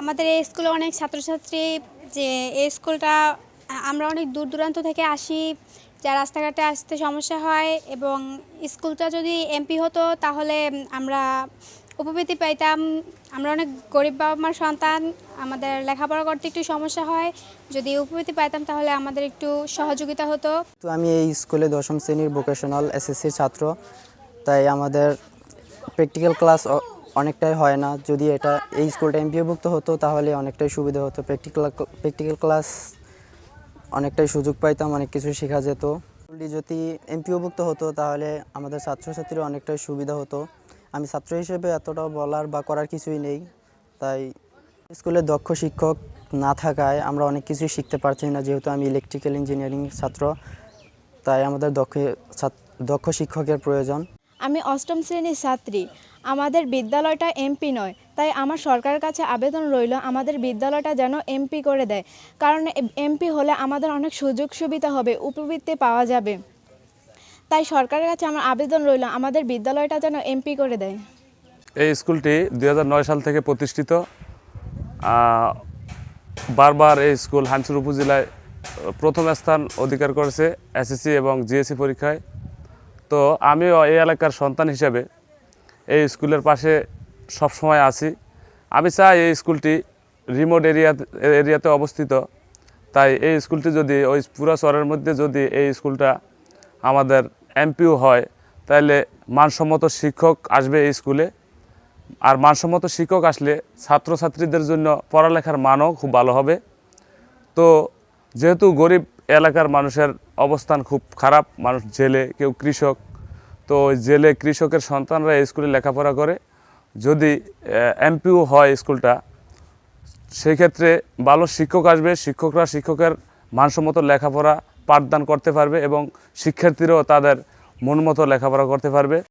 আমাদের এই স্কুলে অনেক ছাত্রছাত্রী যে এই স্কুলটা, আমরা অনেক দূর দূরান্ত থেকে আসি, যা রাস্তাঘাটে আসতে সমস্যা হয় এবং স্কুলটা যদি এমপি হতো তাহলে আমরা উপবৃত্তি পাইতাম। আমরা অনেক গরিব বাবা মার সন্তান, আমাদের লেখাপড়া করতে একটু সমস্যা হয়। যদি উপবৃত্তি পাইতাম তাহলে আমাদের একটু সহযোগিতা হতো। তো আমি এই স্কুলে দশম শ্রেণির ভোকেশনাল এসএসসির ছাত্র। তাই আমাদের প্র্যাকটিক্যাল ক্লাস অনেকটাই হয় না। যদি এটা এই স্কুলটা এমপিওভুক্ত হতো, তাহলে অনেকটাই সুবিধা হতো। প্র্যাকটিক্যাল প্র্যাকটিক্যাল ক্লাস অনেকটাই সুযোগ পাইতাম, অনেক কিছু শেখা যেত। স্কুলটি যদি এমপিওভুক্ত হতো, তাহলে আমাদের ছাত্রছাত্রীর অনেকটাই সুবিধা হতো। আমি ছাত্র হিসেবে এতটা বলার বা করার কিছুই নেই। তাই স্কুলে দক্ষ শিক্ষক না থাকায় আমরা অনেক কিছুই শিখতে পারছি না, যেহেতু আমি ইলেকট্রিক্যাল ইঞ্জিনিয়ারিং ছাত্র। তাই আমাদের দক্ষ দক্ষ শিক্ষকের প্রয়োজন। আমি অষ্টম শ্রেণির ছাত্রী। আমাদের বিদ্যালয়টা এমপি নয়, তাই আমার সরকারের কাছে আবেদন রইল আমাদের বিদ্যালয়টা যেন এমপি করে দেয়। কারণ এমপি হলে আমাদের অনেক সুযোগ সুবিধা হবে, উপবৃত্তি পাওয়া যাবে। তাই সরকারের কাছে আমার আবেদন রইল আমাদের বিদ্যালয়টা যেন এমপি করে দেয়। এই স্কুলটি দুই হাজার নয় সাল থেকে প্রতিষ্ঠিত। বারবার এই স্কুল হামসুর উপজেলায় প্রথম স্থান অধিকার করেছে এসএসসি এবং জিএসসি পরীক্ষায়। তো আমিও এই এলাকার সন্তান হিসাবে এই স্কুলের পাশে সবসময় আছি। আমি চাই এই স্কুলটি রিমোট এরিয়া এরিয়াতে অবস্থিত। তাই এই স্কুলটি যদি ওই পুরো শহরের মধ্যে যদি এই স্কুলটা আমাদের এমপিও হয়, তাহলে মানসম্মত শিক্ষক আসবে এই স্কুলে। আর মানসম্মত শিক্ষক আসলে ছাত্রছাত্রীদের জন্য পড়ালেখার মানও খুব ভালো হবে। তো যেহেতু গরিব এলাকার মানুষের অবস্থান খুব খারাপ, মানুষ জেলে, কেউ কৃষক। তো জেলে কৃষকের সন্তানরা এই স্কুলে লেখাপড়া করে। যদি এমপিও হয় স্কুলটা সেই ক্ষেত্রে ভালো শিক্ষক আসবে, শিক্ষকরা শিক্ষকের মানসম্মত লেখাপড়া পাঠদান করতে পারবে এবং শিক্ষার্থীরাও তাদের মন মতো লেখাপড়া করতে পারবে।